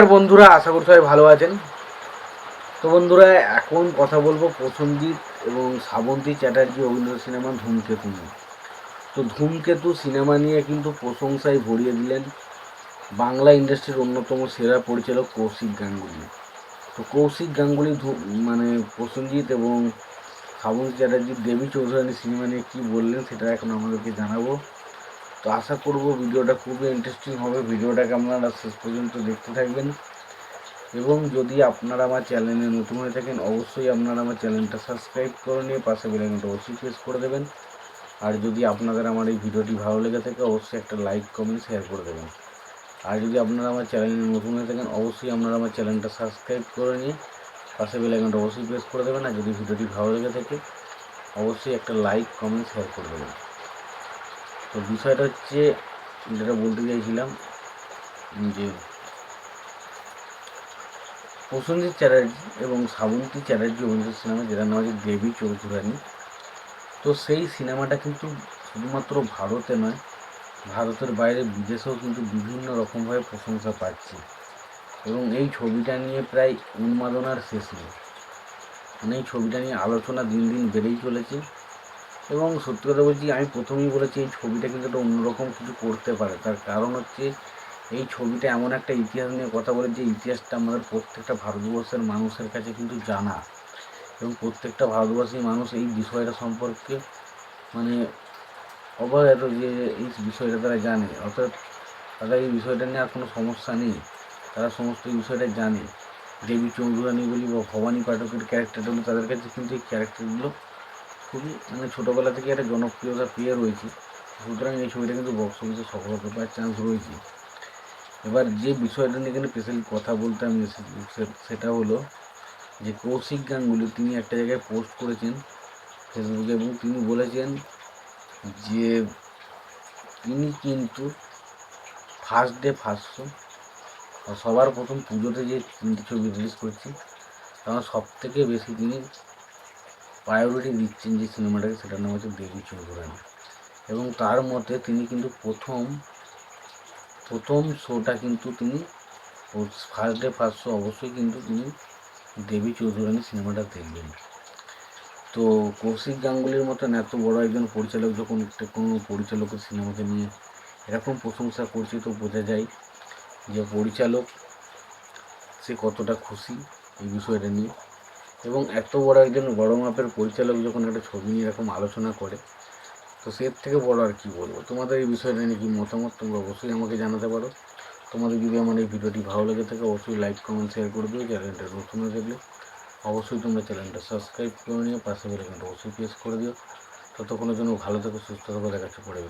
নমস্কার বন্ধুরা, আশা করি সবাই ভালো আছেন। তো বন্ধুরা, এখন কথা বলব প্রসেনজিৎ এবং শ্রাবন্তী চ্যাটার্জি অভিনীত সিনেমা ধূমকেতু নিয়ে। তো ধূমকেতু সিনেমা নিয়ে কিন্তু প্রশংসায় ভরিয়ে দিলেন বাংলা ইন্ডাস্ট্রির অন্যতম সেরা পরিচালক কৌশিক গাঙ্গুলি। তো কৌশিক গাঙ্গুলি মানে প্রসেনজিৎ এবং শ্রাবন্তী চ্যাটার্জির দেবী চৌধুরানী সিনেমা নিয়ে কী বললেন সেটা এখন আমাদেরকে জানাব। তো আশা করব ভিডিওটা খুবই ইন্টারেস্টিং হবে। ভিডিওটাকে আপনারা শেষ পর্যন্ত দেখতে থাকবেন। এবং যদি আপনারা আমার চ্যানেলে নতুন হয়ে থাকেন, অবশ্যই আপনারা আমার চ্যানেলটা সাবস্ক্রাইব করে নিয়ে পাশে বেলাইকনটা অবশ্যই প্রেস করে দেবেন। আর যদি আপনাদের আমার এই ভিডিওটি ভালো লেগে থাকে, অবশ্যই একটা লাইক কমেন্ট শেয়ার করে দেবেন। আর যদি আপনারা আমার চ্যানেলে নতুন হয়ে থাকেন, অবশ্যই আপনারা আমার চ্যানেলটা সাবস্ক্রাইব করে নিয়ে পাশে বেলাইকনটা অবশ্যই প্রেস করে দেবেন। আর যদি ভিডিওটি ভালো লেগে থাকে, অবশ্যই একটা লাইক কমেন্ট শেয়ার করে দেবেন। তো বিষয়টা হচ্ছে যেটা বলতে চাইছিলাম যে প্রসেনজিৎ চ্যাটার্জি এবং শ্রাবন্তী চ্যাটার্জি অভিনীত সিনেমা যেটার নাম হচ্ছে দেবী চৌধুরানী, তো সেই সিনেমাটা কিন্তু শুধুমাত্র ভারতে নয়, ভারতের বাইরে বিদেশেও কিন্তু বিভিন্ন রকমভাবে প্রশংসা পাচ্ছে এবং এই ছবিটা নিয়ে প্রায় উন্মাদনার শেষ নেই। মানে এই ছবিটা নিয়ে আলোচনা দিন দিন বেড়েই চলেছে। এবং সত্যি কথা বলছি, আমি প্রথমেই বলেছি এই ছবিটা কিন্তু একটা অন্যরকম কিছু করতে পারে। তার কারণ হচ্ছে, এই ছবিটা এমন একটা ইতিহাস নিয়ে কথা বলে যে ইতিহাসটা আমাদের প্রত্যেকটা ভারতবর্ষের মানুষের কাছে কিন্তু জানা। এবং প্রত্যেকটা ভারতবাসী মানুষ এই বিষয়টা সম্পর্কে মানে অবগত যে এই বিষয়টা তারা জানে। অর্থাৎ তাদের এই বিষয়টা নিয়ে আর কোনো সমস্যা নেই। তারা সমস্ত বিষয়টা জানে। দেবী চৌধুরানী বলি বা ভবানী পাঠকের ক্যারেক্টারটা বলি, তাদের কাছে কিন্তু এই ক্যারেক্টারগুলো খুবই মানে ছোটোবেলা থেকে একটা জনপ্রিয়তা পেয়ে রয়েছে। সুতরাং এই ছবিটা কিন্তু বক্স অফিসে সফলতা পাওয়ার চান্স রয়েছে। এবার যে বিষয়টা নিয়ে এখানে স্পেশালি কথা বলতে আমি এসেছি সেটা হলো যে কৌশিক গাঙ্গুলি, তিনি একটা জায়গায় পোস্ট করেছেন ফেসবুকে এবং তিনি বলেছেন যে তিনি কিন্তু ফার্স্ট ডে ফার্স্ট শো সবার প্রথম পুজোতে যে তিনটে ছবি রিলিজ করছি তখন সব থেকে বেশি তিনি প্রায়োরিটি দিচ্ছেন যে সিনেমাটাকে সেটার নাম হচ্ছে দেবী চৌধুরানী এবং তার মতে তিনি কিন্তু প্রথম প্রথম শোটা কিন্তু তিনি ফার্স্ট ডে ফার্স্ট শো অবশ্যই কিন্তু তিনি দেবী চৌধুরানী সিনেমাটা দেখবেন। তো কৌশিক গাঙ্গুলির মতন এত বড় একজন পরিচালক যখন একটা কোনো পরিচালকের সিনেমাকে নিয়ে এরকম প্রশংসা করছে তো বোঝা যায় যে পরিচালক সে কতটা খুশি এই বিষয়টা নিয়ে। এবং এত বড় একজন বড় মাপের পরিচালক যখন একটা ছবি নিয়ে এরকম আলোচনা করে, তো সে এর থেকে বড় আর কি বলব? তোমাদের এই বিষয়টা নিয়ে কি মতামত তোমরা অবশ্যই আমাকে জানাতে পারো। তোমাদের যদি আমার এই ভিডিওটি ভালো লেগে থাকে, অবশ্যই লাইক কমেন্ট শেয়ার করে দিও, চ্যানেলটা নতুন হয়ে থাকলে অবশ্যই তোমরা চ্যানেলটা সাবস্ক্রাইব করে নিও, পাশে বেলাইকনটা অবশ্যই প্রেস করে দিও। ততক্ষণের জন্য ভালো থেকো, সুস্থ থাকো দেখাচ্ছে পরে